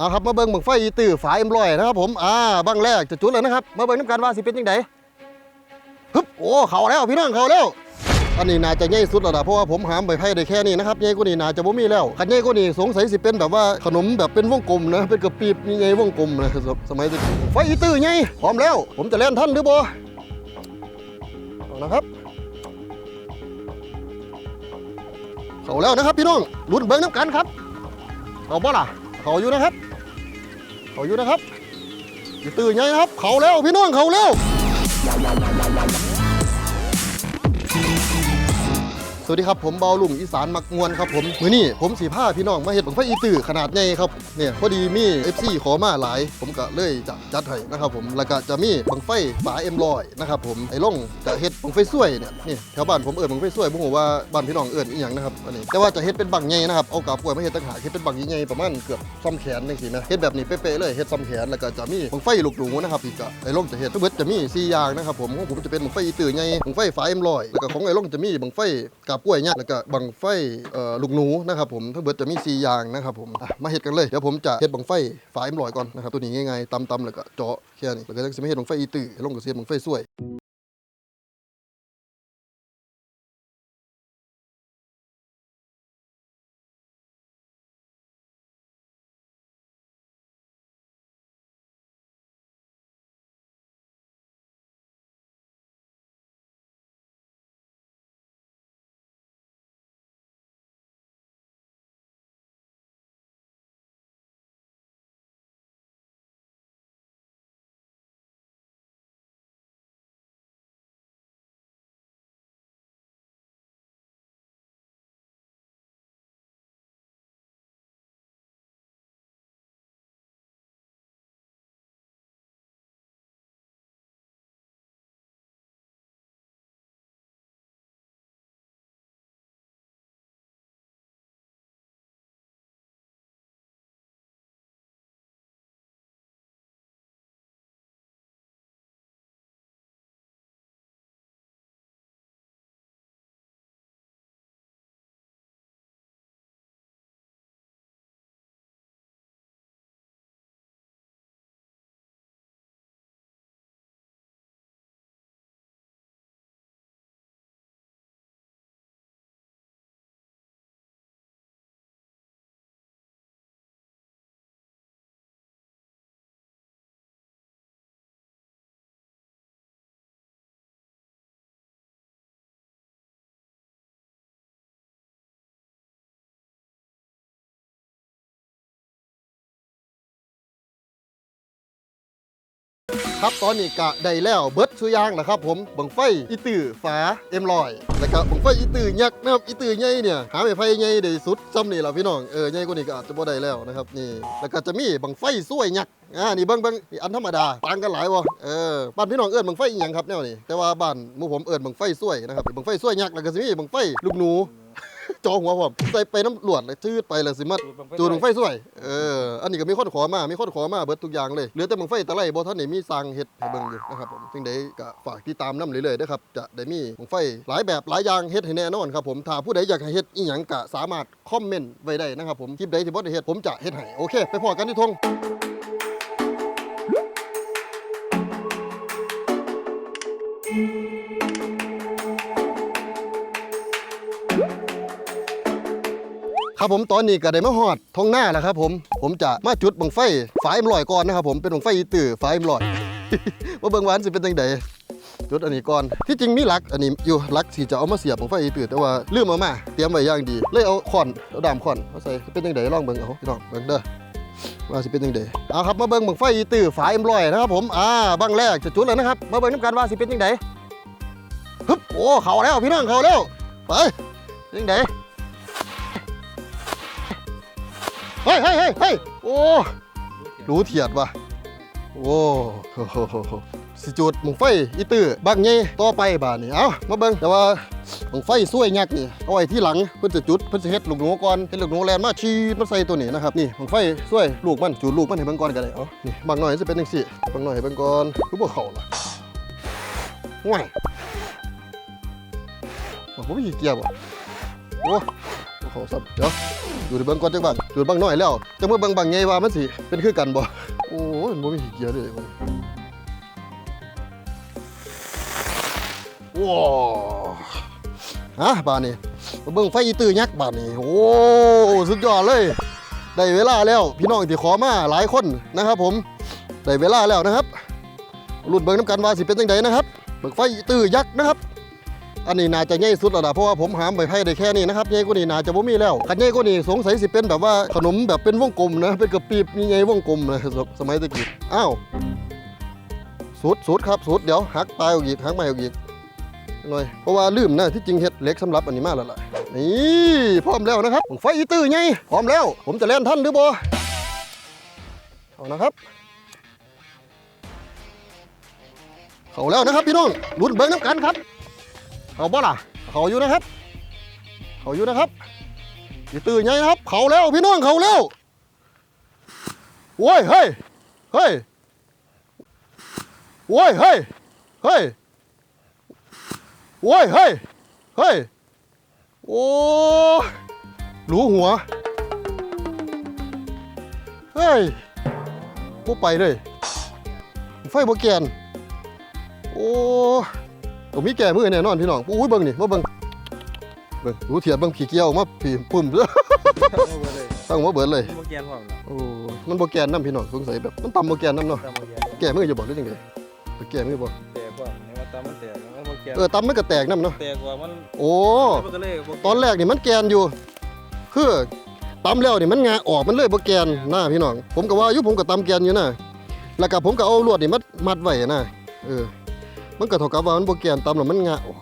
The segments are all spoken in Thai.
เอาครับมาเบิ่งบังไฟอีตื้อฝาเอ็มลอยนะครับผมอ่าบังแรกจะจุดแล้วนะครับมาเบิ่งน้ำกันว่าสิเป็นยังไงฮึบโอ้เขาแล้วพี่น้องเขาแล้วอันนี้น่าจะใหญ่สุดแล้วนะเพราะว่าผมหามใบไผ่ได้แค่นี้นะครับใหญ่กว่านี้น่าจะบ่มีแล้วคันใหญ่กว่านี้สงสัยสิเป็นแบบว่าขนมแบบเป็นวงกลมนะเป็นกระปีบใหญ่วงกลมนะสสมัยที่ไฟอีตื้อใหญ่พร้อมแล้ว ผมจะเล่นท่านหรือบ่เอานะครับเขาแล้วนะครับพี่น้องลุ้นเบิ้งน้ำกันครับเขาบ่ล่ะเขาอยู่นะครับ เขาอยู่นะครับอย่าตื่นไงนะครับ เขาแล้วพี่น้องเขาแล้ว วัสดีครับผมเบาลุงอีสานมักมวนครับผมมือนี้ผมสีผ้าพี่น้องมาเห็ดบังไฟอีตื่อขนาดใหญ่ครับเนี่ยพอดีมี FC ขอมาหลาย ผมก็เลยจะจัดให้นะครับผมแล้วก็จะมีบังไฟฝาเอ็มลอยนะครับผมไอ้ล่องจะเฮ็ดบังไฟสวยเนี่ยนี่แถวบ้านผมเอิ้นบังไฟสวยผมบอกว่าบ้านพี่น้องเอิ้นอีหยังนะครับอันนี้แต่ว่าจะเฮ็ดเป็นบังใหญ่นะครับเอากาบกล้วยมาเฮ็ดต่างหากเฮ็ดเป็นบังใหญ่ประมาณเกือบซ้อมแขนจังซี่นะเฮ็ดแบบนี้เป๊ะๆเลยเฮ็ดซ้อมแขนแล้วก็จะมีบังไฟลูกหนูนะครับอีกไอ้ล่องจะเฮ็ดทั้งเบิดจะมีสี่อย่างนะครับผมของผมจะเป็นบังไฟอีตื่อใหญ่บังไฟฝาเอ็มลอยแล้วก็ของไอ้ล่องจะมีบังไฟกาบกล้วยเนี่ยแล้วก็บังไฟเอ่อลูกหนูนะครับผมทั้งเบิดจะมีสี่อย่างนะครับผมอะมาเห็ดกันเลยเดี๋ยวผมจะเห็ดบังไฟฝาเอ็มลอยก่อนนะครับตัวนี้ง่ายๆตำๆแล้วก็เจาะแค่นี้แล้วก็จะม่เห็ดบังไฟอีตื่อลงกับเสียบังไฟสวย ครับตอนนี้กะได้แล้วเบิร์ดสุยางนะครับผมบังไฟอีตือฝาเอ็มลอยแล้วก็บังไฟอีตือยักษ์นะครับอีตือใหญ่เนี่ยหาไม่ไฟใหญ่ได้สุดซ้ำนี่แหละพี่น้องเออใหญ่กว่านี้ก็อาจจะบ่ได้แล้วนะครับนี่แล้วก็จะมีบังไฟสวยยักษ์อ่านี่เบิ่งเบิ่งอันธรรมดาต่างกันหลายวะเออบ้านพี่น้องเอิ้นบังไฟอีหยังครับแนวนี้แต่ว่าบ้านมู่ผมเอิ้นบังไฟสวยนะครับบังไฟสวยยักษ์แล้วก็จะมีบังไฟลูกหนู จอหัวผมใส่ไปน้ำหลวดเลยชืดไปเลยสิมัดจูดบังไฟสวยเอออันนี้ก็มีคนขอมามีคนขอมาเบิดทุกอย่างเลยเหลือแต่บังไฟตะไลบ่ท่านนี่มีสร้างเฮ็ดให้เบิ่งอยู่นะครับผมจึงได้ก็ฝากติดตามนำเรื่อยๆนะครับจะได้มีบังไฟหลายแบบหลายอย่างเฮ็ดให้แน่นอนครับผมถ้าผู้ใดอยากให้เฮ็ดอีหยังก็สามารถคอมเมนต์ไว้ได้นะครับผมคลิปใดที่บ่ได้เฮ็ดผมจะเฮ็ดให้โอเค ไปพอกันที่ทง ครับผมตอนนี้ก็ได้มาฮอดทองหน้าแล้วครับผมผมจะมาจุดบังไฟฝายมลอยก่อนนะครับผมเป็นบังไฟอีตื่อฝายมลอยว่าเบิ่งหวานสิเป็นจังไดจุดอันนี้ก่อนที่จริงมีหลักอันนี้อยู่หลักที่จะเอามาเสียบบังไฟอีตื่อแต่ว่าลืมเอามาเตรียมไว้อย่างดี เลยเอาขอนเอาดามขอนมาใส่เป็นจังไดลองเบิ่งเอาพี่น้องเบิ่งเด้อว่าสิเป็นจังไดเอาครับมาเบิ่งบังไฟอีตื่อฝายมลอยนะครับผมอ่าบังแรกจะจุดแล้วนะครับมาเบิ่งน้ำกันว่าสิเป็นจังไดฮึบโอ้เขาแล้วพี่น้องเขาแล้วไปจังได ฮ้ยเฮ้ยเฮ้ยเฮ้ยโอ้รู้เถียดว่ะโอ้โหโหโหโหสิจุดหมงไฟอีตื้อบักเงี้ต่อไปบาดนี่เอ้ามาเบิ่งแต่ว่าหมงไฟสวยยักษ์นี่เอาไว้ที่หลังเพิ่นจะจุดเพิ่นจะเฮ็ดลูกหนูก่อนเฮ็ดลูกหนูแลนมาชีดมาใส่ตัวนี้นะครับนี่หมงไฟสวยลูกมันจุดลูกมันให้เบิ่งก่อนก็ได้เอ้านี่บางหน่อยจะเป็นจังซี่บางหน่อยให้เบิ่งก่อนคือบ่เข้าล่ะห่วยโอ้ผมมีเกียร์บ่โอ้ ขอซับเดี๋ยวอยู่ในเบิ้งก่อนจังบังอยู่บังน้อยแล้วจังเมื่อเบิ้งบังไงว่ามันสิเป็นคือกันบ่โอ้ยมันมีเกียจเลยมันว้าวฮะบานนี้เบิ้งไฟตื้อยักษ์บานนี้โอ้สุดยอดเลยได้เวลาแล้วพี่น้องที่ขอมาหลายคนนะครับ ผมได้เวลาแล้วนะครับรุ่นเบิ้งน้ำกันว่าสิเป็นจังไดนะครับเบิ้งไฟตื้อยักษ์นะครับ อันนี้น่าจะใหญ่สุดแล้วนะเพราะว่าผมหามไปไพ่ได้แค่นี้นะครับใหญ่กว่านี้น่าจะบ่มีแล้วคันใหญ่กว่านี้สงสัยสิเป็นแบบว่าขนมแบบเป็นวงกลมนะเป็นกระปีบใหญ่วงกลมนะสมัยตะกี้อ้าวสุดสุดครับสุดเดี๋ยวหักปลายออกอีกหักไม้ออกอีกหน่อยเพราะว่าลืมนะที่จริงเฮ็ดเล็กสำหรับอันนี้มาแล้วล่ะนี่พร้อมแล้วนะครับไฟอีตื้อไงพร้อมแล้ว ผมจะเล่นท่านหรือบ่เอานะครับเขาแล้วนะครับพี่น้องลุ้นเบิ้งน้ำกันครับ เขาบ่ล่ะ เขาอยู่นะครับ เขาอยู่นะครับอย่าตื่นไงนะครับ เขาแล้วพี่น้องเขาแล้วโว้ยเฮ้ยเฮ้ยโว้ยเฮ้ยเฮ้ยโว้ยเฮ้ยเฮ้ยโอ้หลูหัวเฮ้ยบ่ไปเลยไฟบ่แกนโอ้ ผมมีแก่มือแน่นอนพี่น้องอุ้ยเบิ่งนี่มาเบิ่งเบิ่งดูเถียบเบิ่งผีเกี้ยวมาผีปุ่มตั้งมาเบิดเลยโมเกียนพร้อมแล้วโอ้มันบ่แกนน้ำพี่น้องสงสัยแบบมันต่ำบ่แกนน้ำเนาะตามโมเกียนแก่มือจะบอกได้จังไดไปแก่มือบ่แตกกว่านี่ว่าตามมันแตกมันโมเกียนเออต่ำมันก็แตกน้ำเนาะแตกกว่ามันโอ้มันก็เลยบ่ตอนแรกนี่มันแกนอยู่คือต่ำแล้วนี่มันงาออกมันเลยบ่แกนนะพี่น้องผมก็ว่าอยู่ผมก็ต่ำแกนอยู่นะแล้วก็ผมก็เอาลวดนี่มัดมัดไว้นะเออ มันก็เท่ากับว่ามันบ่แกนต่ำแล้วมันงาออก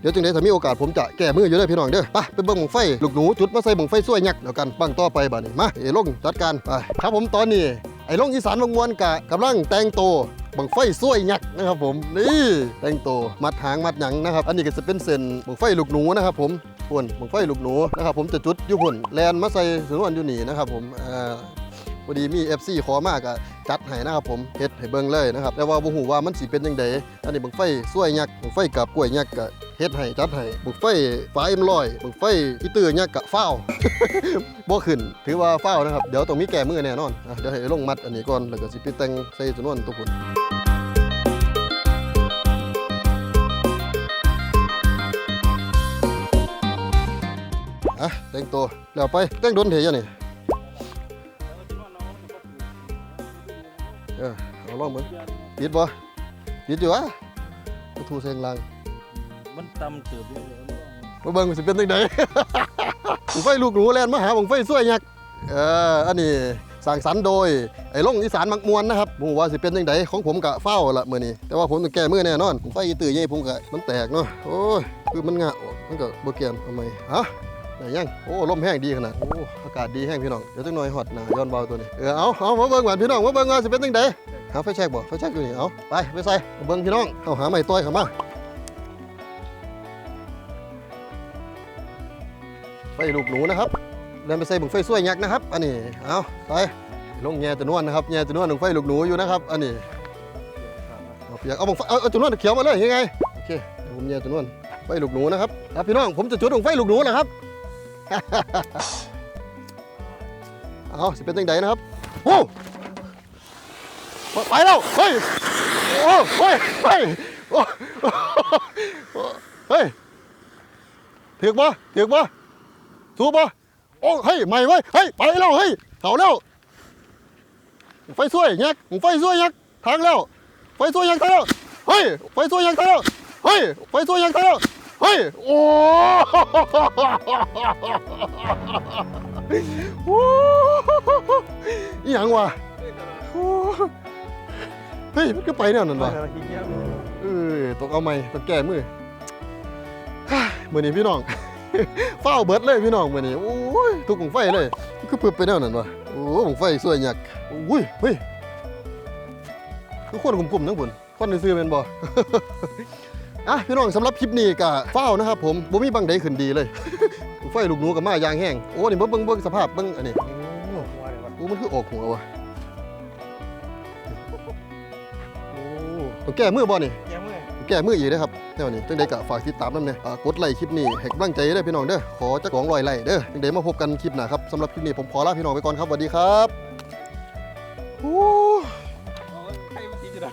เดี๋ยวจึงได้ถ้ามีโอกาสผมจะแก้มืออยู่ด้พี่น้องเด้อไปไปเบิ่งบังไฟลูกหนูจุดมาใส่บังไฟสวยยักษ์แล้วกันปังต่อไปบัดนี้มาเอลงจัดการไปครับผมตอนนี้ไอ้ลงอีสานวงวนกะกำลังแต่งโตบังไฟสวยยักษ์นะครับผมนี่แต่งโตมัดหางมัดหยังนะครับ อันนี้ก็จะเป็นเส้นบังไฟลูกหนูนะครับผมพุ่นบังไฟลูกหนูนะครับผมจะจุดอยู่พุ่นแลนมาใส่สนวนอยู่นี่นะครับผมอ่า พอดีมี FC ขอมากอะจัดให้นะครับผมเฮ็ดให้เบิ่งเลยนะครับแต่ว่าบ่ฮู้ว่ามันสิเป็นจังไดอันนี้บังไฟสวยยักษ์บังไฟกับกล้วยยักษ์ก็เฮ็ดให้จัดให้บังไฟฟ้าเอ็มลอยบังไฟอีตื้อยักษ์ก็ฟ้าวบ่ขึ้นถือว่าฟ้าวนะครับ เดี๋ยวต้องมีแก้มือแน่นอนอะเดี๋ยวให้ลงมัดอันนี้ก่อนแล้วก็สิไปแต่งใส่จำนวนตัวพุ่นอะแต่งตัวแล้วไปแต่งโดนเทยะนี่ ออเอาลองมึงติดบ่ติดอยู่วะกระทูเซงลังมันตำเติบอยู่เลยมาเบิ่งว่าสิเป็นจังไดผมไฟลูกหนูแล่นมาหาผมไฟสวยยักษ์เอออันนี้สร้างสรรค์โดยไอ้ลงอีสานมักมวนนะครับผมว่าสิเป็นจังไดของผมกะเฝ้าละมื้อนี้แต่ว่าผมต้องแก้มือแน่นอนผมไฟอีตื่อใหญ่ผมกะมันแตกเนาะโอ้ยคือมันงะออกมันก็บ่แก่นทำไมฮะ ได้ยังโอ้ลมแห้งดีขนาดโอ้อากาศดีแห้งพี่น้องเดี๋ยวจังหน่อยฮอดหน้าย้อนเบาตัวนี้เออเอาเอามาเบิ่งก่อนพี่น้องมาเบิ่งว่าสิเป็นจังไดหาไฟแช็กบ่ไฟแช็กอยู่นี่เอาไปไปใส่เบิ่งพี่น้องเอาหาไม้ต้อยเข้ามาไฟลูกหนูนะครับเดินไปใส่บึงไฟสวยยักษ์นะครับ อันนี้เอาใส่ลงแง่ตัวนวลนะครับแง่ตัวนวลของไฟลูกหนูอยู่นะครับ อันนี้เอาเปียกเอาบึงไฟเอาตัวนวลเขียวมาเลยยังไงโอเคผมแง่ตัวนวลไฟลูกหนูนะครับครับพี่น้องผมจะจุดบึงไฟลูกหนูนะครับ เอาสิเป็นจังไดนะครับโอ้ไปแล้ว เฮ้ย โอ้เฮ้ยเฮ้ยโอ้เฮ้ยถือกบ่ถือกบ่ถูกบ่โอ้เฮ้ยใหม่เว้เฮ้ย ไปแล้ว เฮ้ยเขาแล้วไฟสวยยักษ์ไฟสวยยักษ์ทางแล้วไฟสวยยักษ์ทางแล้ว เฮ้ย ไฟสวยยักษ์ทางแล้ว เฮ้ย ไฟสวยยักษ์ทางแล้ว เฮ้ย โอ้โหอีหยังวะโอ้เฮ้ย มันก็ไปแนวนั้นวะเออต้องเอาใหม่ต้องแก้มือฮ่ามือนี้พี่น้อง เฝ้าเบิดเลยพี่น้องเมือนี้โอ้ยทุกของไฟเลยก็เปิดไปแนวนั้นวะโอ้ของไฟสวยหยักโอ้ยเฮ้ยทุกคนกลุ่มๆทั้งผลคนซื้อเป็นบ่ อะพี่น้องสำหรับคลิปนี้ก็เฝ้านะครับผมบ่มีบังใดขึ้นดีเลยของไฟลูกหนูกับมายางแห้งโอ้นี่เบิ่งเบิ่งเบิ่งสภาพเบิ่งอันนี้โอ้โอ้มันคือออกหัววะโอ้ต้องแก้มือบ่นี่แก้มือแก้มืออีกนะครับแนวนี้จังใดก็ฝากติดตามนำเนี่ยอ่ากดไลค์คลิปนี้ให้กำลังใจเด้อพี่น้องเด้อขอจัก200ไลค์เด้อจังใดมาพบกันคลิปหน้าครับสำหรับคลิปนี้ผมขอลาพี่น้องไปก่อนครับสวัสดีครับโอ้เอาใครมาตีจะดัง